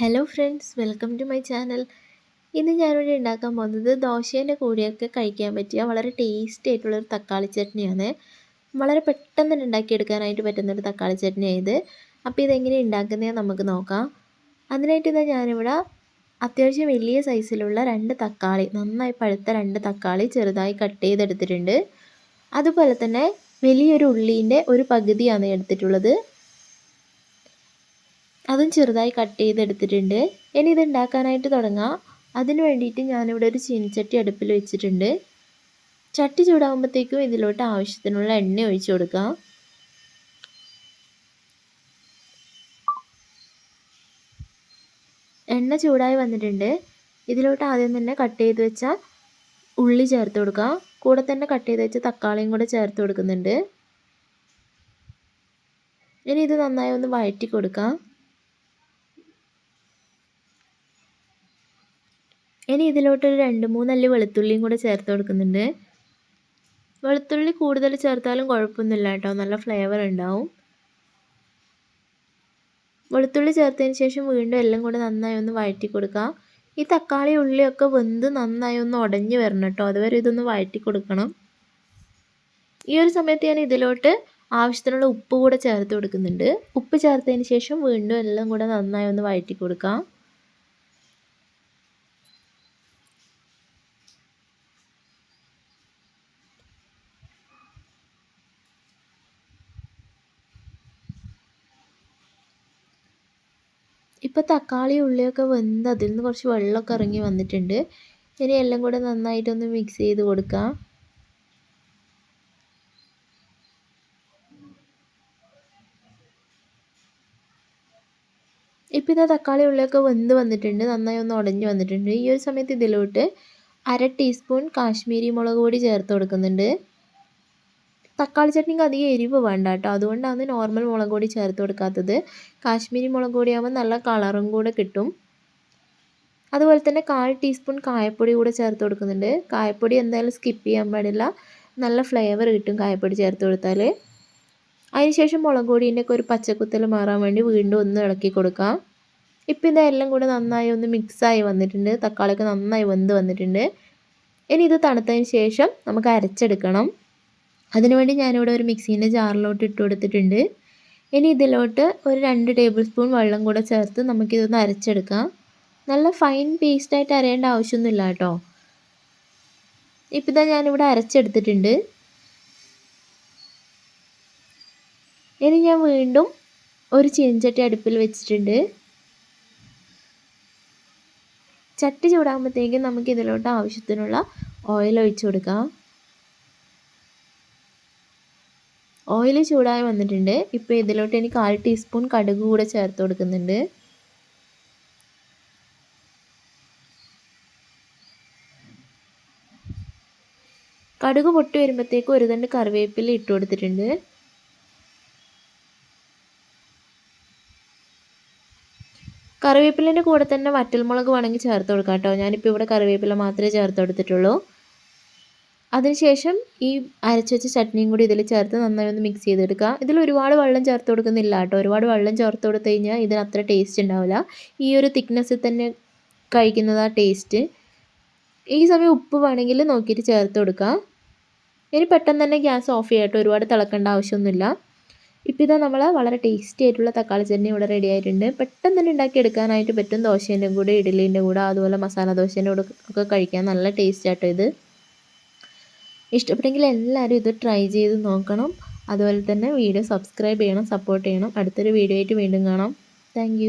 Hello friends welcome to my channel ഇന്ന് ഞാനിവിടെ ഉണ്ടാക്കാൻ പോകുന്നത് ദോശേന്റെ കൂടെയൊക്കെ കഴിക്കാൻ പറ്റിയ വളരെ ടേസ്റ്റി ആയിട്ടുള്ളൊരു തക്കാളി ചട്നിയാണ്. വളരെ പെട്ടെന്ന് തന്നെ ഉണ്ടാക്കിയെടുക്കാനായിട്ട് പറ്റുന്നൊരു തക്കാളി ചട്നിയാണ് ഇത്. അപ്പോൾ ഇതെങ്ങനെ ഉണ്ടാക്കുന്നതെന്ന് നമുക്ക് നോക്കാം. അതിനായിട്ട് ഇതാ ഞാനിവിടെ അത്യാവശ്യം വലിയ സൈസിലുള്ള രണ്ട് തക്കാളി നന്നായി പഴുത്ത രണ്ട് തക്കാളി ചെറുതായി കട്ട് ചെയ്തെടുത്തിട്ടുണ്ട്. അതുപോലെ തന്നെ വലിയൊരു ഉള്ളീന്റെ ഒരു പകുതിയാണ് എടുത്തിട്ടുള്ളത്. അതും ചെറുതായി കട്ട് ചെയ്തെടുത്തിട്ടുണ്ട്. ഇനി ഇത് ഉണ്ടാക്കാനായിട്ട് തുടങ്ങാം. അതിന് വേണ്ടിയിട്ട് ഞാനിവിടെ ഒരു ചീനിച്ചട്ടി അടുപ്പിൽ വെച്ചിട്ടുണ്ട്. ചട്ടി ചൂടാകുമ്പോഴത്തേക്കും ഇതിലോട്ട് ആവശ്യത്തിനുള്ള എണ്ണ ഒഴിച്ചു കൊടുക്കാം. എണ്ണ ചൂടായി വന്നിട്ടുണ്ട്. ഇതിലോട്ട് ആദ്യം തന്നെ കട്ട് ചെയ്ത് വെച്ച ഉള്ളി ചേർത്ത് കൊടുക്കാം. കൂടെ തന്നെ കട്ട് ചെയ്ത് വെച്ച തക്കാളിയും കൂടെ ചേർത്ത് കൊടുക്കുന്നുണ്ട്. ഇനി ഇത് നന്നായി ഒന്ന് വഴറ്റി കൊടുക്കാം. ഇനി ഇതിലോട്ടൊരു രണ്ട് മൂന്നല്ലി വെളുത്തുള്ളിയും കൂടെ ചേർത്ത് കൊടുക്കുന്നുണ്ട്. വെളുത്തുള്ളി കൂടുതൽ ചേർത്താലും കുഴപ്പമൊന്നുമില്ല കേട്ടോ. നല്ല ഫ്ലേവർ ഉണ്ടാവും. വെളുത്തുള്ളി ചേർത്തതിന് ശേഷം വീണ്ടും എല്ലാം കൂടെ നന്നായി ഒന്ന് വഴറ്റി കൊടുക്കാം. ഈ തക്കാളി ഉള്ളിയൊക്കെ വെന്ത് നന്നായി ഒന്ന് ഉടഞ്ഞു വരണം കേട്ടോ. അതുവരെ ഇതൊന്ന് വഴറ്റി കൊടുക്കണം. ഈ ഒരു സമയത്ത് ഞാൻ ഇതിലോട്ട് ആവശ്യത്തിനുള്ള ഉപ്പ് കൂടെ ചേർത്ത് കൊടുക്കുന്നുണ്ട്. ഉപ്പ് ചേർത്തതിന് ശേഷം വീണ്ടും എല്ലാം കൂടെ നന്നായി ഒന്ന് വഴറ്റി കൊടുക്കാം. ഇപ്പോൾ തക്കാളി ഉള്ളിയൊക്കെ വെന്ത് അതിൽ നിന്ന് കുറച്ച് വെള്ളമൊക്കെ ഇറങ്ങി വന്നിട്ടുണ്ട്. ഇനി എല്ലാം കൂടെ നന്നായിട്ടൊന്ന് മിക്സ് ചെയ്ത് കൊടുക്കാം. ഇപ്പം ഇതാ തക്കാളി ഉള്ളിയൊക്കെ വെന്ത് വന്നിട്ടുണ്ട്. നന്നായി ഒന്ന് ഉടഞ്ഞു വന്നിട്ടുണ്ട്. ഈ ഒരു സമയത്ത് ഇതിലോട്ട് അര ടീസ്പൂൺ കാശ്മീരി മുളക് പൊടി ചേർത്ത് കൊടുക്കുന്നുണ്ട്. തക്കാളി ചട്നിക്ക് അധികം എരിവ് വേണ്ട കേട്ടോ. അതുകൊണ്ടാണ് നോർമൽ മുളക് പൊടി ചേർത്ത് കൊടുക്കാത്തത്. കാശ്മീരി മുളക് പൊടിയാകുമ്പോൾ നല്ല കളറും കൂടെ കിട്ടും. അതുപോലെ തന്നെ കാൽ ടീസ്പൂൺ കായപ്പൊടി കൂടെ ചേർത്ത് കൊടുക്കുന്നുണ്ട്. കായപ്പൊടി എന്തായാലും സ്കിപ്പ് ചെയ്യാൻ പാടില്ല. നല്ല ഫ്ലേവർ കിട്ടും കായപ്പൊടി ചേർത്ത് കൊടുത്താൽ അതിനുശേഷം മുളക് പൊടീന്റെ ഒക്കെ ഒരു പച്ചക്കുത്തൽ മാറാൻ വേണ്ടി വീണ്ടും ഒന്ന് ഇളക്കി കൊടുക്കാം. ഇപ്പം ഇതെല്ലാം കൂടെ നന്നായി ഒന്ന് മിക്സായി വന്നിട്ടുണ്ട്. തക്കാളിയൊക്കെ നന്നായി വെന്ത് വന്നിട്ടുണ്ട്. ഇനി ഇത് തണുത്തതിന് ശേഷം നമുക്ക് അരച്ചെടുക്കണം. അതിനുവേണ്ടി ഞാനിവിടെ ഒരു മിക്സീന്റെ ജാറിലോട്ട് ഇട്ട് കൊടുത്തിട്ടുണ്ട്. ഇനി ഇതിലോട്ട് ഒരു രണ്ട് ടേബിൾ സ്പൂൺ വെള്ളം കൂടെ ചേർത്ത് നമുക്കിതൊന്ന് അരച്ചെടുക്കാം. നല്ല ഫൈൻ പേസ്റ്റായിട്ട് അരയേണ്ട ആവശ്യമൊന്നുമില്ല കേട്ടോ. ഇപ്പം ഇതാ ഞാനിവിടെ അരച്ചെടുത്തിട്ടുണ്ട്. ഇനി ഞാൻ വീണ്ടും ഒരു ചീനച്ചട്ടി അടുപ്പിൽ വെച്ചിട്ടുണ്ട്. ചട്ടി ചൂടാകുമ്പോഴത്തേക്കും നമുക്ക് ഇതിലോട്ട് ആവശ്യത്തിനുള്ള ഓയിൽ ഒഴിച്ചു കൊടുക്കാം. ഓയിൽ ചൂടായി വന്നിട്ടുണ്ട്. ഇപ്പോൾ ഇതിലോട്ട് എനിക്ക് കാൽ ടീസ്പൂൺ കടുക് കൂടെ ചേർത്ത് കൊടുക്കുന്നുണ്ട്. കടുക് പൊട്ടി വരുമ്പോഴത്തേക്കും ഒരു തണ്ട് കറിവേപ്പില ഇട്ട് കൊടുത്തിട്ടുണ്ട്. കറിവേപ്പിലിന്റെ കൂടെ തന്നെ വറ്റൽമുളക് വേണമെങ്കിൽ ചേർത്ത് കൊടുക്കാം കേട്ടോ. ഞാനിപ്പോൾ ഇവിടെ കറിവേപ്പില മാത്രമേ ചേർത്ത് കൊടുത്തിട്ടുള്ളൂ. അതിനുശേഷം ഈ അരച്ചുവെച്ച ചട്നിയും കൂടി ഇതിൽ ചേർത്ത് നന്നായി ഒന്ന് മിക്സ് ചെയ്തെടുക്കുക. ഇതിൽ ഒരുപാട് വെള്ളം ചേർത്ത് കൊടുക്കുന്നില്ല കേട്ടോ. ഒരുപാട് വെള്ളം ചേർത്ത് കൊടുത്തു കഴിഞ്ഞാൽ ഇതിന് അത്ര ടേസ്റ്റ് ഉണ്ടാവില്ല. ഈ ഒരു തിക്നെസ്സിൽ തന്നെ കഴിക്കുന്നതാ ടേസ്റ്റ് ഈ സമയം ഉപ്പ് വേണമെങ്കിൽ നോക്കിയിട്ട് ചേർത്ത് കൊടുക്കുക. ഇനി പെട്ടെന്ന് തന്നെ ഗ്യാസ് ഓഫ് ചെയ്യട്ടോ ഒരുപാട് തിളക്കേണ്ട ആവശ്യമൊന്നുമില്ല. ഇപ്പോൾ ഇതാ നമ്മൾ വളരെ ടേസ്റ്റി ആയിട്ടുള്ള തക്കാളി ചട്നി ഇവിടെ റെഡി ആയിട്ടുണ്ട്. പെട്ടെന്ന് തന്നെ ഉണ്ടാക്കി എടുക്കാനായിട്ട് പറ്റും ദോശേന്റെ കൂടെ ഇഡ്ഡലീന്റെ കൂടെ അതുപോലെ മസാല ദോശേന്റെ കൂടെ ഒക്കെ കഴിക്കാൻ നല്ല ടേസ്റ്റ് ആട്ടോ ഇത്. ഇഷ്ടപ്പെട്ടെങ്കിൽ എല്ലാവരും ഇത് ട്രൈ ചെയ്ത് നോക്കണം. അതുപോലെ തന്നെ വീഡിയോ സബ്സ്ക്രൈബ് ചെയ്യണം സപ്പോർട്ട് ചെയ്യണം. അടുത്തൊരു വീഡിയോ ആയിട്ട് വീണ്ടും കാണാം. താങ്ക്